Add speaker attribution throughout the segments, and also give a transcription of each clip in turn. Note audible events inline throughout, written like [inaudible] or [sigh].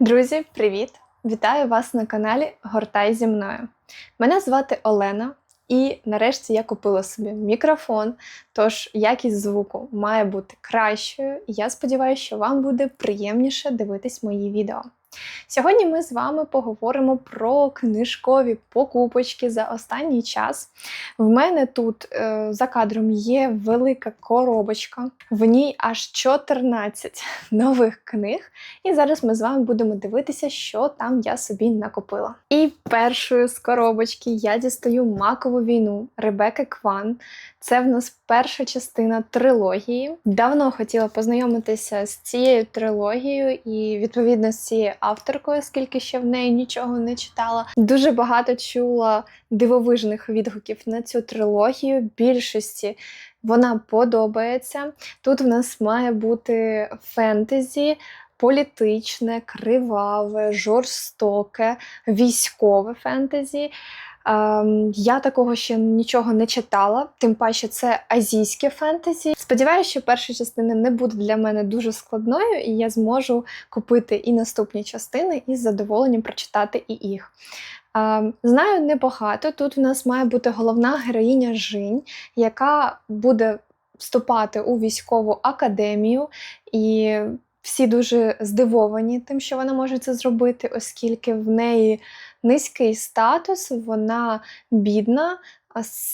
Speaker 1: Друзі, привіт! Вітаю вас на каналі Гортай зі мною. Мене звати Олена, і нарешті я купила собі мікрофон, тож якість звуку має бути кращою, і я сподіваюся, що вам буде приємніше дивитись мої відео. Сьогодні ми з вами поговоримо про книжкові покупочки за останній час. В мене тут е, за кадром є велика коробочка, в ній аж 14 [laughs] нових книг. І зараз ми з вами будемо дивитися, що там я собі накопила. І першою з коробочки я дістаю макову війну Ребекки Кван. Це в нас перша частина трилогії. Давно хотіла познайомитися з цією трилогією і відповідно з цією авторкою, оскільки ще в неї нічого не читала. Дуже багато чула дивовижних відгуків на цю трилогію. Більшості вона подобається. Тут в нас має бути фентезі. Політичне, криваве, жорстоке, військове фентезі. Ем, я такого ще нічого не читала, тим паче це азійське фентезі. Сподіваюся, що перша частина не буде для мене дуже складною, і я зможу купити і наступні частини і з задоволенням прочитати і їх. Ем, знаю небагато. Тут в нас має бути головна героїня Жінь, яка буде вступати у військову академію і. Всі дуже здивовані тим, що вона може це зробити, оскільки в неї низький статус, вона бідна,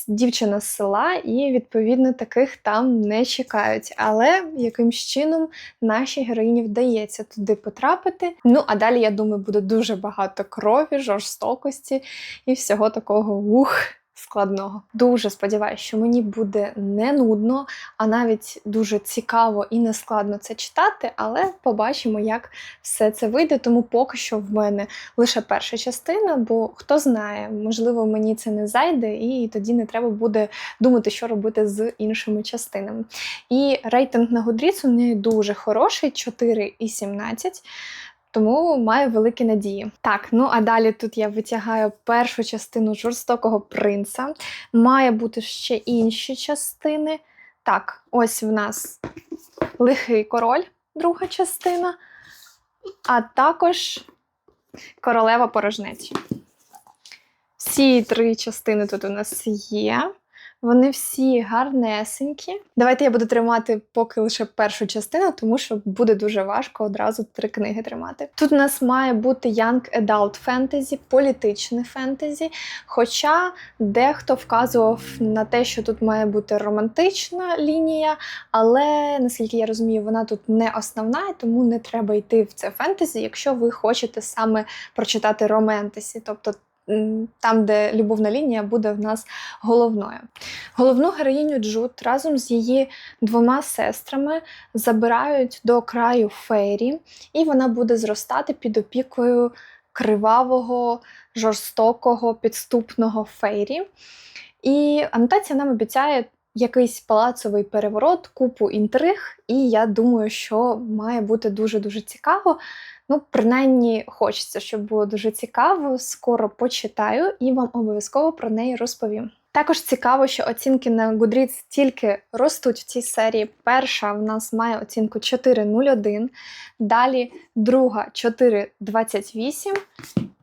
Speaker 1: дівчина з села, і, відповідно, таких там не чекають. Але якимсь чином нашій героїні вдається туди потрапити. Ну, а далі, я думаю, буде дуже багато крові, жорстокості і всього такого ух складного. Дуже сподіваюся, що мені буде не нудно, а навіть дуже цікаво і нескладно це читати, але побачимо, як все це вийде. Тому поки що в мене лише перша частина, бо хто знає, можливо, мені це не зайде, і тоді не треба буде думати, що робити з іншими частинами. І рейтинг на Goodreads у неї дуже хороший 4,17 тому маю великі надії. Так, ну а далі тут я витягаю першу частину жорстокого принца. Має бути ще інші частини. Так, ось в нас лихий король, друга частина, а також королева порожнець. Всі три частини тут у нас є. Вони всі гарнесенькі. Давайте я буду тримати поки лише першу частину, тому що буде дуже важко одразу три книги тримати. Тут у нас має бути Young Adult Fantasy, політичне фентезі. Хоча дехто вказував на те, що тут має бути романтична лінія, але наскільки я розумію, вона тут не основна, тому не треба йти в це фентезі, якщо ви хочете саме прочитати романтесі. тобто там, де любовна лінія буде в нас головною. Головну героїню Джуд разом з її двома сестрами забирають до краю фейрі, і вона буде зростати під опікою кривавого, жорстокого, підступного фейрі. І анотація нам обіцяє якийсь палацовий переворот, купу інтриг, і я думаю, що має бути дуже-дуже цікаво. Ну, принаймні, хочеться, щоб було дуже цікаво. Скоро почитаю і вам обов'язково про неї розповім. Також цікаво, що оцінки на Goodreads тільки ростуть в цій серії. Перша в нас має оцінку 4,01, далі друга 4,28.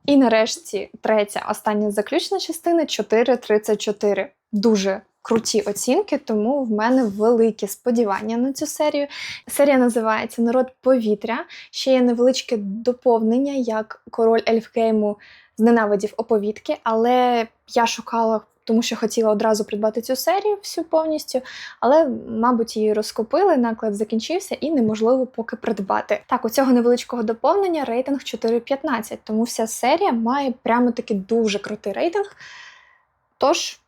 Speaker 1: І нарешті третя, остання заключна частина 4,34. Дуже круті оцінки, тому в мене великі сподівання на цю серію. Серія називається Народ повітря. Ще є невеличке доповнення, як король Ельфгейму зненавидів оповідки, але я шукала. Тому що хотіла одразу придбати цю серію всю повністю, але, мабуть, її розкупили, наклад закінчився і неможливо поки придбати. Так, у цього невеличкого доповнення рейтинг 4,15, тому вся серія має прямо таки дуже крутий рейтинг. Тож,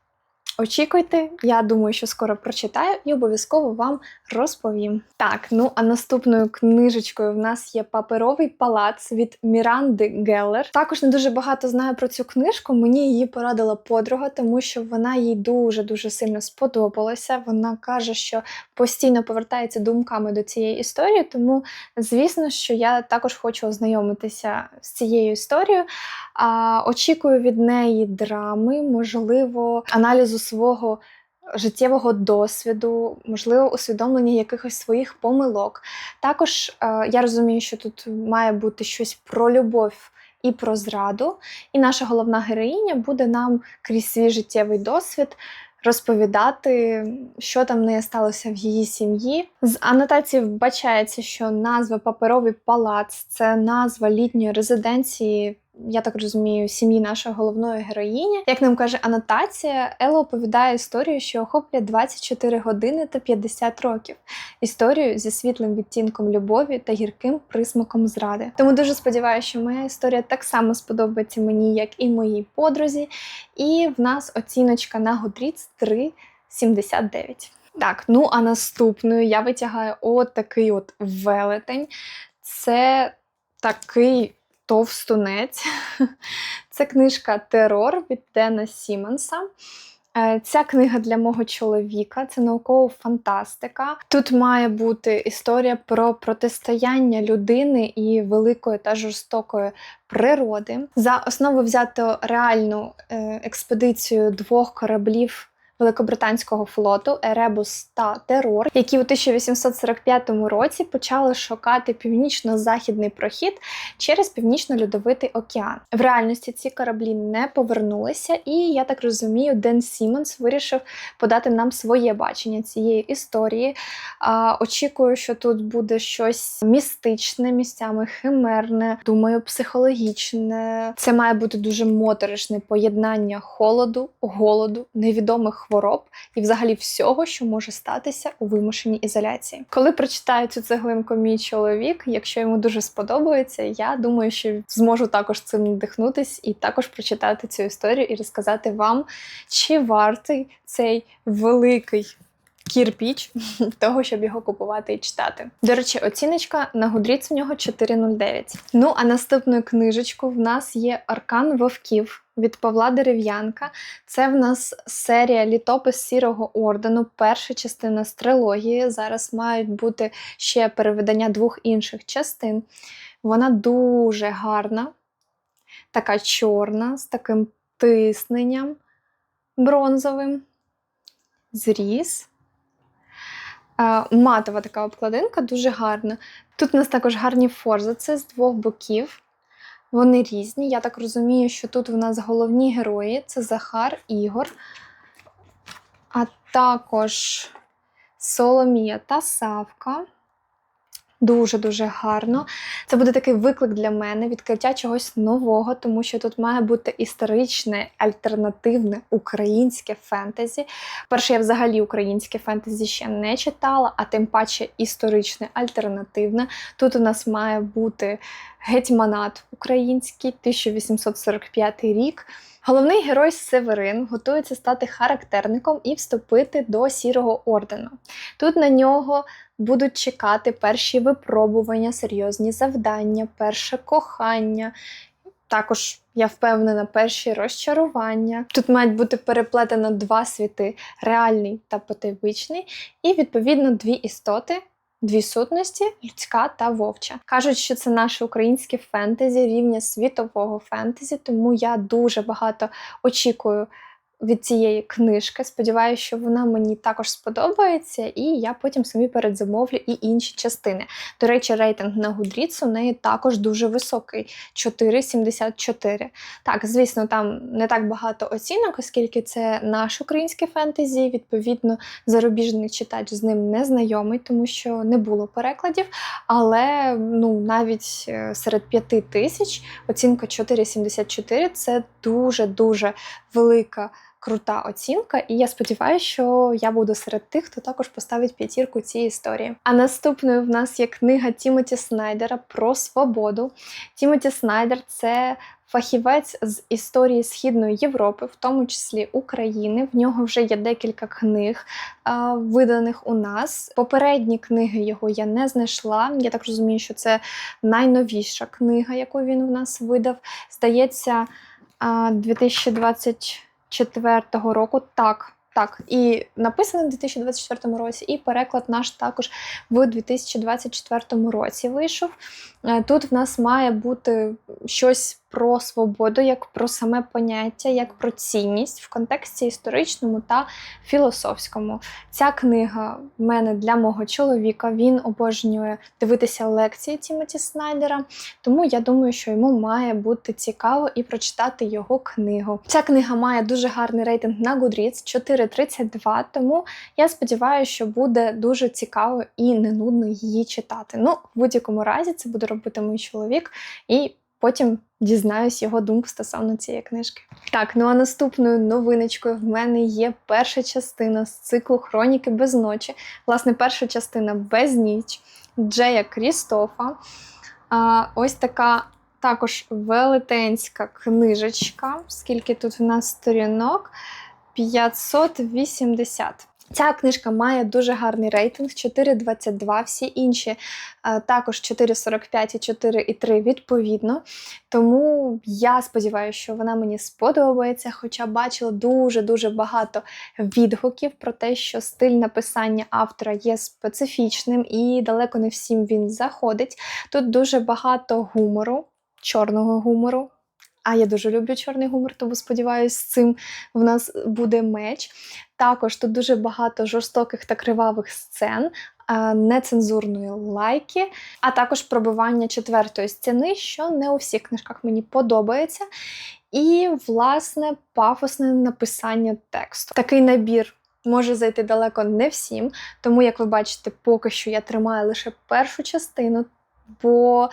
Speaker 1: Очікуйте, я думаю, що скоро прочитаю і обов'язково вам розповім. Так, ну а наступною книжечкою в нас є паперовий палац від Міранди Геллер. Також не дуже багато знаю про цю книжку. Мені її порадила подруга, тому що вона їй дуже-дуже сильно сподобалася. Вона каже, що постійно повертається думками до цієї історії, тому, звісно, що я також хочу ознайомитися з цією історією. А, Очікую від неї драми, можливо, аналізу свого життєвого досвіду, можливо, усвідомлення якихось своїх помилок. Також е, я розумію, що тут має бути щось про любов і про зраду. І наша головна героїня буде нам крізь свій життєвий досвід. Розповідати, що там в неї сталося в її сім'ї. З анотації вбачається, що назва Паперовий палац це назва літньої резиденції я так розумію, сім'ї нашої головної героїні. Як нам каже анотація, Елла оповідає історію, що охоплює 24 години та 50 років. Історію зі світлим відтінком любові та гірким присмаком зради. Тому дуже сподіваюся, що моя історія так само сподобається мені, як і моїй подрузі. І в нас оціночка на Goodreads 3,79. Так, ну а наступною я витягаю от такий от велетень. Це такий Товстунець. [laughs] Це книжка Терор від Дена Сімонса. Е, ця книга для мого чоловіка, це наукова фантастика. Тут має бути історія про протистояння людини і великої та жорстокої природи. За основу взято реальну е, експедицію двох кораблів Великобританського флоту Еребус та Терор, які у 1845 році почали шукати північно-західний прохід через північно-льодовитий океан. В реальності ці кораблі не повернулися, і я так розумію, Ден Сімонс вирішив подати нам своє бачення цієї історії. Очікую, що тут буде щось містичне, місцями химерне, думаю, психологічне. Це має бути дуже моторошне поєднання холоду, голоду, невідомих хвороб і, взагалі, всього, що може статися у вимушеній ізоляції. Коли прочитаю цю цеглинку мій чоловік, якщо йому дуже сподобається, я думаю, що зможу також цим надихнутись і також прочитати цю історію і розказати вам, чи вартий цей великий. Кірпіч [laughs] того, щоб його купувати і читати. До речі, оціночка на Гудріц у нього 4,09. Ну а наступною книжечку в нас є Аркан Вовків від Павла Дерев'янка. Це в нас серія Літопис Сірого ордену, перша частина з трилогії. Зараз мають бути ще переведення двох інших частин. Вона дуже гарна, така чорна, з таким тисненням бронзовим. Зріз. Матова така обкладинка, дуже гарна. Тут у нас також гарні форзаци з двох боків. Вони різні. Я так розумію, що тут у нас головні герої це Захар Ігор, а також Соломія та Савка. Дуже-дуже гарно. Це буде такий виклик для мене, відкриття чогось нового, тому що тут має бути історичне, альтернативне українське фентезі. Перше, я взагалі українське фентезі ще не читала, а тим паче історичне, альтернативне. Тут у нас має бути гетьманат український, 1845 рік. Головний герой Северин готується стати характерником і вступити до сірого ордену. Тут на нього будуть чекати перші випробування, серйозні завдання, перше кохання. Також, я впевнена, перші розчарування. Тут мають бути переплетено два світи реальний та потойбичний, і, відповідно, дві істоти. Дві сутності людська та вовча. Кажуть, що це наше українське фентезі, рівня світового фентезі, тому я дуже багато очікую від цієї книжки. Сподіваюся, що вона мені також сподобається, і я потім собі передзамовлю і інші частини. До речі, рейтинг на Goodreads у неї також дуже високий 4,74. Так, звісно, там не так багато оцінок, оскільки це наш український фентезі. Відповідно, зарубіжний читач з ним не знайомий, тому що не було перекладів. Але ну, навіть е, серед 5 тисяч оцінка 4,74 це дуже-дуже велика крута оцінка, і я сподіваюся, що я буду серед тих, хто також поставить п'ятірку цій історії. А наступною в нас є книга Тімоті Снайдера про свободу. Тімоті Снайдер це. Фахівець з історії Східної Європи, в тому числі України. В нього вже є декілька книг, а, виданих у нас. Попередні книги його я не знайшла. Я так розумію, що це найновіша книга, яку він в нас видав. Здається, 2020 2024 року. Так, так, і написано в 2024 році, і переклад наш також в 2024 році вийшов. Е, тут в нас має бути щось про свободу, як про саме поняття, як про цінність в контексті історичному та філософському. Ця книга в мене для мого чоловіка. Він обожнює дивитися лекції Тімоті Снайдера, тому я думаю, що йому має бути цікаво і прочитати його книгу. Ця книга має дуже гарний рейтинг на Goodreads 4,32, тому я сподіваюся, що буде дуже цікаво і не нудно її читати. Ну, в будь-якому разі, це буде робити мій чоловік, і потім дізнаюсь його думку стосовно цієї книжки. Так, ну а наступною новиночкою в мене є перша частина з циклу Хроніки без ночі. Власне, перша частина без ніч Джея Крістофа. А, Ось така також велетенська книжечка. Скільки тут у нас сторінок? 580. Ця книжка має дуже гарний рейтинг 4,22, всі інші е, також 4,45 і 4,3 відповідно. Тому я сподіваюся, що вона мені сподобається, хоча бачила дуже-дуже багато відгуків про те, що стиль написання автора є специфічним і далеко не всім він заходить. Тут дуже багато гумору, чорного гумору. А я дуже люблю чорний гумор, тому сподіваюся, з цим в нас буде меч. Також тут дуже багато жорстоких та кривавих сцен, нецензурної лайки, а також пробивання четвертої стіни, що не у всіх книжках мені подобається. І, власне, пафосне написання тексту. Такий набір. Може зайти далеко не всім, тому, як ви бачите, поки що я тримаю лише першу частину, бо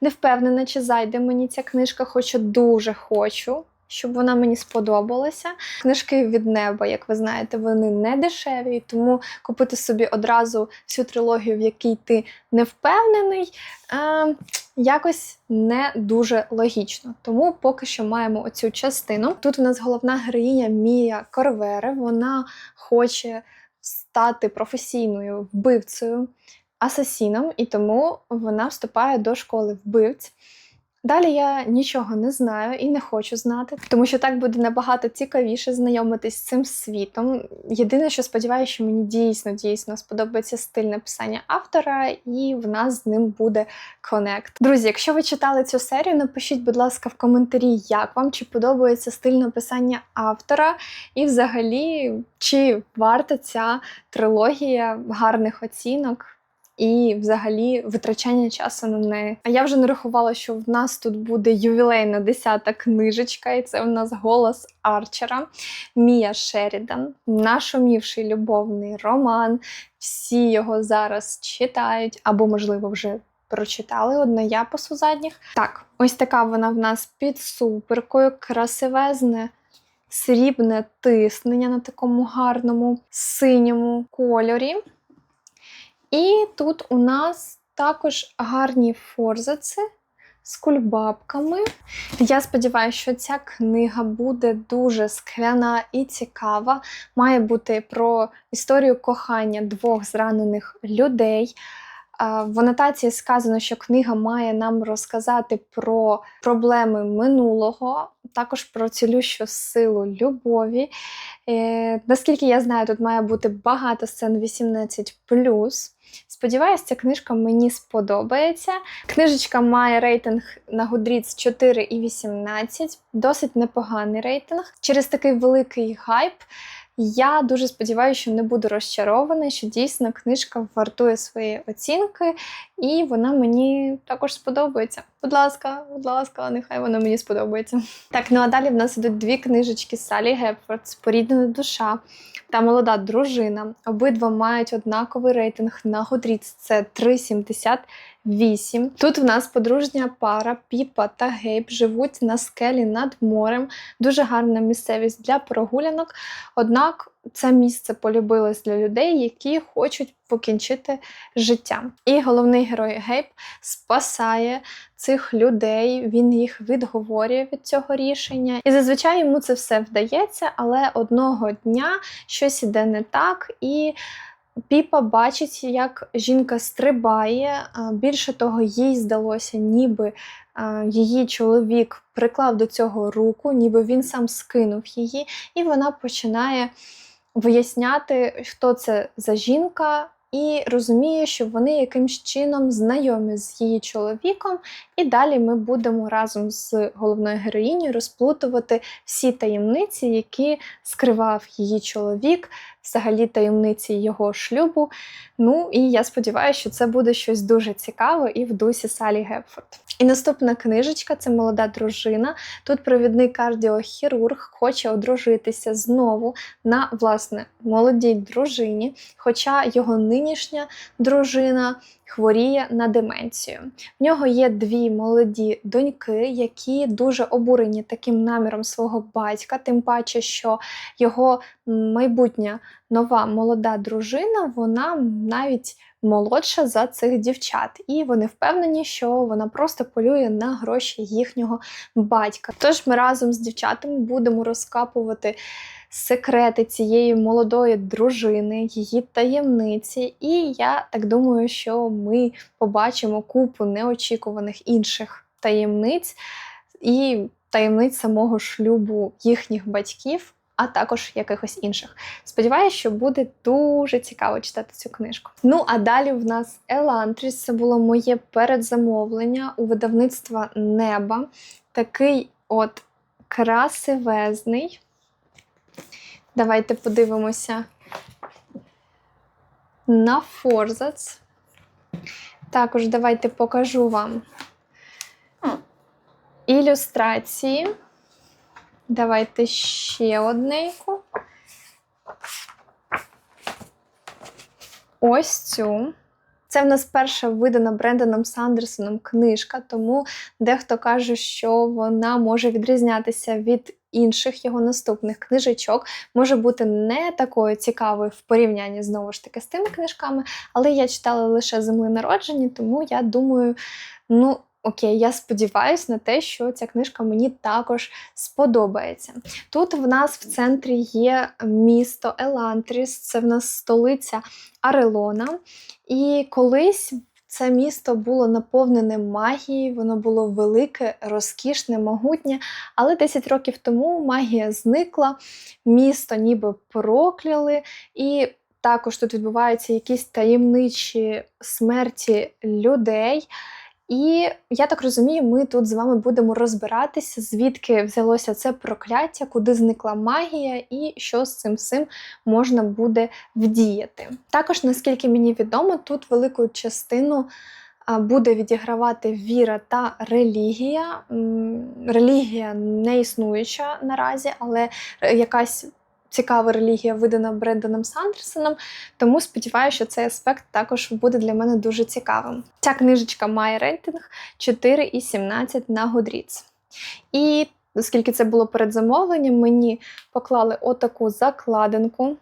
Speaker 1: не впевнена, чи зайде мені ця книжка, хоча дуже хочу, щоб вона мені сподобалася. Книжки від неба, як ви знаєте, вони не дешеві, тому купити собі одразу всю трилогію, в якій ти не впевнений, е, якось не дуже логічно. Тому поки що маємо оцю частину. Тут у нас головна героїня Мія Корвере. Вона хоче стати професійною вбивцею асасіном, і тому вона вступає до школи вбивць. Далі я нічого не знаю і не хочу знати, тому що так буде набагато цікавіше знайомитись з цим світом. Єдине, що сподіваюся, що мені дійсно дійсно сподобається стиль написання автора, і в нас з ним буде конект. Друзі, якщо ви читали цю серію, напишіть, будь ласка, в коментарі, як вам чи подобається стиль написання автора, і взагалі, чи варта ця трилогія гарних оцінок і взагалі витрачання часу на неї. А я вже не рахувала, що в нас тут буде ювілейна десята книжечка, і це в нас голос Арчера Мія Шерідан, нашумівший любовний роман. Всі його зараз читають, або, можливо, вже. Прочитали по задніх. Так, ось така вона в нас під суперкою, красивезне, срібне тиснення на такому гарному синьому кольорі. І тут у нас також гарні форзаци з кульбабками. Я сподіваюся, що ця книга буде дуже скляна і цікава. Має бути про історію кохання двох зранених людей. В анотації сказано, що книга має нам розказати про проблеми минулого, також про цілющу силу любові. Е, наскільки я знаю, тут має бути багато сцен 18. Сподіваюсь, ця книжка мені сподобається. Книжечка має рейтинг на Goodreads 4,18, досить непоганий рейтинг. Через такий великий хайп. Я дуже сподіваюся, що не буду розчарована, що дійсно книжка вартує свої оцінки, і вона мені також сподобається. Будь ласка, будь ласка, нехай вона мені сподобається. Так, ну а далі в нас ідуть дві книжечки Салі Гепфорд «Споріднена душа та молода дружина. Обидва мають однаковий рейтинг на Goodreads – це 3,78. Тут в нас подружня пара Піпа та Гейб живуть на скелі над морем. Дуже гарна місцевість для прогулянок. Однак це місце полюбилось для людей, які хочуть покінчити життя. І головний герой Гейб спасає цих людей, він їх відговорює від цього рішення. І зазвичай йому це все вдається, але одного дня щось іде не так і. Піпа бачить, як жінка стрибає. Більше того, їй здалося, ніби її чоловік приклав до цього руку, ніби він сам скинув її, і вона починає виясняти, хто це за жінка, і розуміє, що вони якимсь чином знайомі з її чоловіком, і далі ми будемо разом з головною героїнею розплутувати всі таємниці, які скривав її чоловік, взагалі таємниці його шлюбу. Ну і я сподіваюся, що це буде щось дуже цікаве і в дусі Салі Гепфорд. І наступна книжечка це молода дружина. Тут провідний кардіохірург хоче одружитися знову на власне молодій дружині, хоча його нинішня дружина хворіє на деменцію. В нього є дві молоді доньки, які дуже обурені таким наміром свого батька, тим паче, що його майбутня нова молода дружина, вона навіть молодша за цих дівчат, і вони впевнені, що вона просто полює на гроші їхнього батька. Тож ми разом з дівчатами будемо розкапувати секрети цієї молодої дружини, її таємниці. І я так думаю, що ми побачимо купу неочікуваних інших таємниць і таємниць самого шлюбу їхніх батьків. А також якихось інших. Сподіваюся, що буде дуже цікаво читати цю книжку. Ну а далі в нас Елантріс. Це було моє передзамовлення у видавництва Неба. Такий от красивезний. Давайте подивимося на форзац. Також давайте покажу вам ілюстрації. Давайте ще одненьку. Ось цю. Це в нас перша видана Бренданом Сандерсоном книжка, тому дехто каже, що вона може відрізнятися від інших його наступних книжечок, може бути не такою цікавою в порівнянні знову ж таки з тими книжками, але я читала лише земли народжені, тому я думаю, ну. Окей, я сподіваюся на те, що ця книжка мені також сподобається. Тут в нас в центрі є місто Елантріс, це в нас столиця Арелона. І колись це місто було наповнене магією, воно було велике, розкішне, могутнє. Але 10 років тому магія зникла, місто ніби прокляли. і також тут відбуваються якісь таємничі смерті людей. І я так розумію, ми тут з вами будемо розбиратися, звідки взялося це прокляття, куди зникла магія, і що з цим всім можна буде вдіяти. Також, наскільки мені відомо, тут велику частину буде відігравати віра та релігія. Релігія не існуюча наразі, але якась цікава релігія, видана Бренданом Сандерсоном, тому сподіваюся, що цей аспект також буде для мене дуже цікавим. Ця книжечка має рейтинг 4,17 на Goodreads. І оскільки це було передзамовленням, мені поклали отаку закладинку.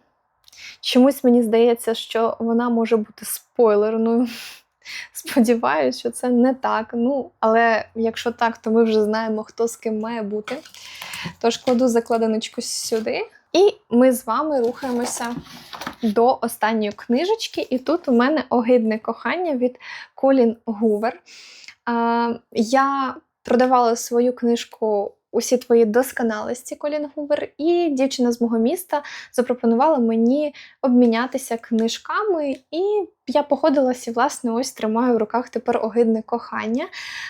Speaker 1: Чомусь мені здається, що вона може бути спойлерною. [laughs] Сподіваюсь, що це не так. Ну, але якщо так, то ми вже знаємо, хто з ким має бути. Тож кладу закладиночку сюди. І ми з вами рухаємося до останньої книжечки. І тут у мене огидне кохання від Колін Гувер. Я продавала свою книжку. Усі твої досконалості Колін Гувер, і дівчина з мого міста запропонувала мені обмінятися книжками, і я походилася, власне, ось тримаю в руках тепер огидне кохання.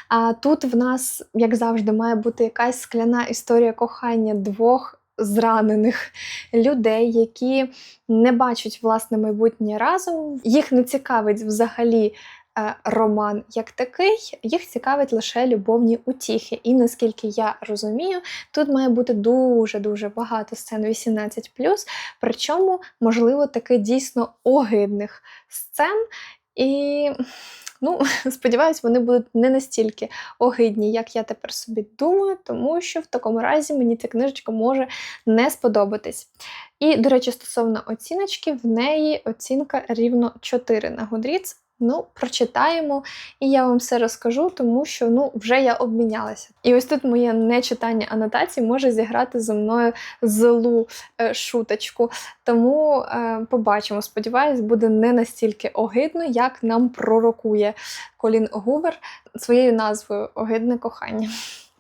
Speaker 1: А тут в нас, як завжди, має бути якась скляна історія кохання двох зранених людей, які не бачать власне майбутнє разом. Їх не цікавить взагалі. Е, роман як такий, їх цікавить лише любовні утіхи. І наскільки я розумію, тут має бути дуже-дуже багато сцен 18, причому, можливо, таки дійсно огидних сцен. І Ну, [laughs] сподіваюсь, вони будуть не настільки огидні, як я тепер собі думаю, тому що в такому разі мені ця книжечка може не сподобатись. І, до речі, стосовно оціночки, в неї оцінка рівно 4 на Goodreads. Ну, прочитаємо, і я вам все розкажу, тому що ну, вже я обмінялася. І ось тут моє нечитання анотацій може зіграти зі мною злу е, шуточку. Тому е, побачимо, сподіваюсь, буде не настільки огидно, як нам пророкує Колін Гувер своєю назвою Огидне кохання.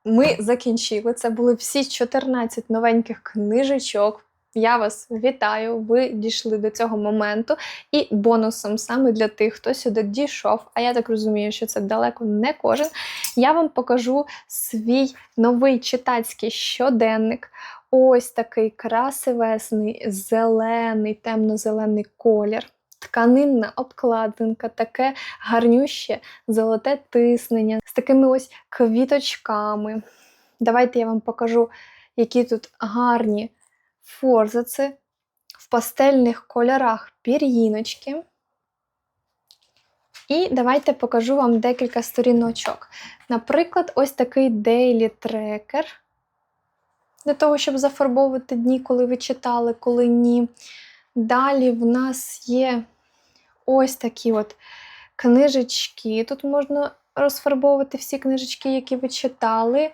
Speaker 1: Ми закінчили. Це були всі 14 новеньких книжечок Я вас вітаю, ви дійшли до цього моменту. І бонусом саме для тих, хто сюди дійшов, а я так розумію, що це далеко не кожен. Я вам покажу свій новий читацький щоденник. Ось такий красивесний, зелений, темно-зелений колір. Тканинна обкладинка, таке гарнюще золоте тиснення з такими ось квіточками. Давайте я вам покажу, які тут гарні форзаци в пастельних кольорах пір'їночки. І давайте покажу вам декілька сторіночок. Наприклад, ось такий дейлі трекер. Для того, щоб зафарбовувати дні, коли ви читали, коли ні. Далі в нас є ось такі от книжечки. Тут можна розфарбовувати всі книжечки, які ви читали.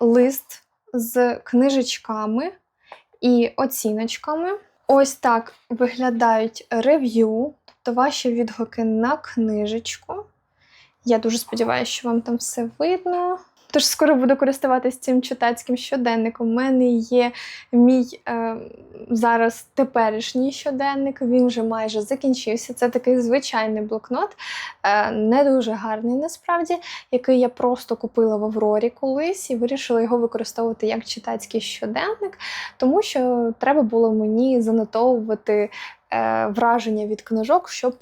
Speaker 1: Лист з книжечками і оціночками. Ось так виглядають рев'ю, тобто ваші відгуки на книжечку. Я дуже сподіваюся, що вам там все видно. Тож скоро буду користуватися цим читацьким щоденником. У мене є мій е, зараз теперішній щоденник, він вже майже закінчився. Це такий звичайний блокнот, е, не дуже гарний насправді, який я просто купила в Аврорі колись і вирішила його використовувати як читацький щоденник, тому що треба було мені занотовувати е, враження від книжок, щоб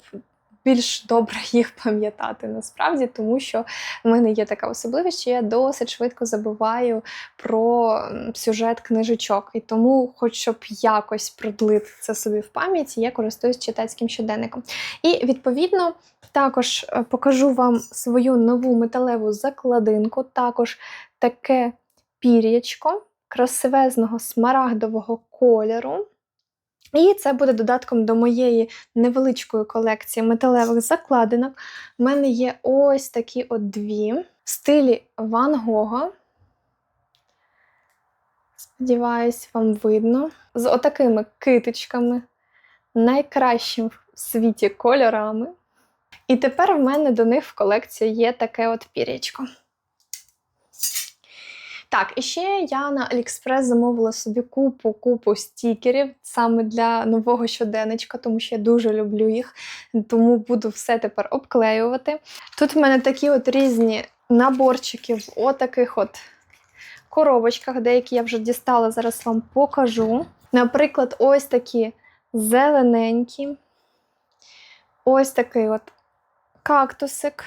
Speaker 1: більш добре [laughs] їх пам'ятати насправді, тому що в мене є така особливість, що я досить швидко забуваю про сюжет книжечок. І тому, хоч щоб якось продлити це собі в пам'яті, я користуюсь читацьким щоденником. І відповідно. Також е, покажу вам свою нову металеву закладинку, також таке пір'ячко красивезного смарагдового кольору. І це буде додатком до моєї невеличкої колекції металевих закладинок. У мене є ось такі от дві в стилі Ван Гога. Сподіваюсь, вам видно. З отакими китичками, найкращим в світі кольорами. І тепер в мене до них в колекції є таке от пір'ячко. Так, і ще я на AliExpress замовила собі купу купу стікерів саме для нового щоденничка, тому що я дуже люблю їх, тому буду все тепер обклеювати. Тут в мене такі от різні наборчики в отаких от коробочках, деякі я вже дістала, зараз вам покажу. Наприклад, ось такі зелененькі, ось такий от кактусик,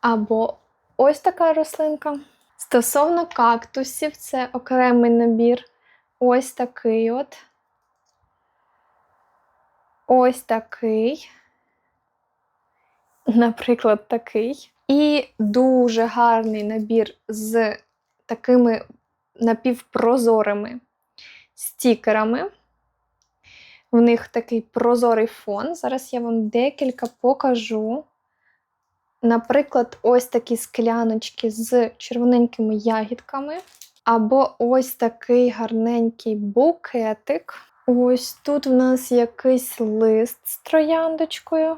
Speaker 1: або ось така рослинка. Стосовно кактусів, це окремий набір. Ось такий от. Ось такий. Наприклад, такий. І дуже гарний набір з такими напівпрозорими стікерами. В них такий прозорий фон. Зараз я вам декілька покажу. Наприклад, ось такі скляночки з червоненькими ягідками. Або ось такий гарненький букетик. Ось тут в нас якийсь лист з трояндочкою.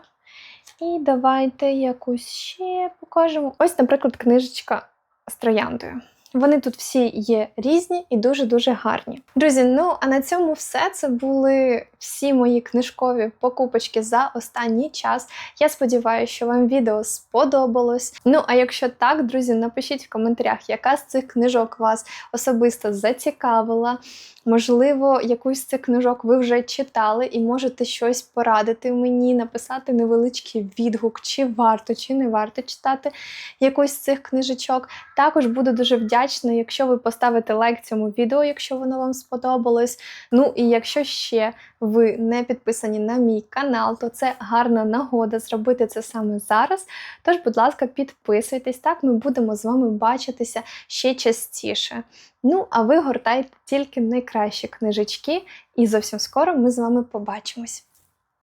Speaker 1: І давайте якусь ще покажемо. Ось, наприклад, книжечка з трояндою. Вони тут всі є різні і дуже-дуже гарні. Друзі, ну а на цьому все. Це були всі мої книжкові покупочки за останній час. Я сподіваюся, що вам відео сподобалось. Ну, а якщо так, друзі, напишіть в коментарях, яка з цих книжок вас особисто зацікавила. Можливо, якусь з цих книжок ви вже читали і можете щось порадити мені, написати невеличкий відгук, чи варто, чи не варто читати якусь з цих книжечок. Також буду дуже вдячна, якщо ви поставите лайк цьому відео, якщо воно вам сподобалось. Ну і якщо ще ви не підписані на мій канал, то це гарна нагода зробити це саме зараз. Тож, будь ласка, підписуйтесь, так ми будемо з вами бачитися ще частіше. Ну, а ви гортайте тільки найкращі книжечки, і зовсім скоро ми з вами побачимось.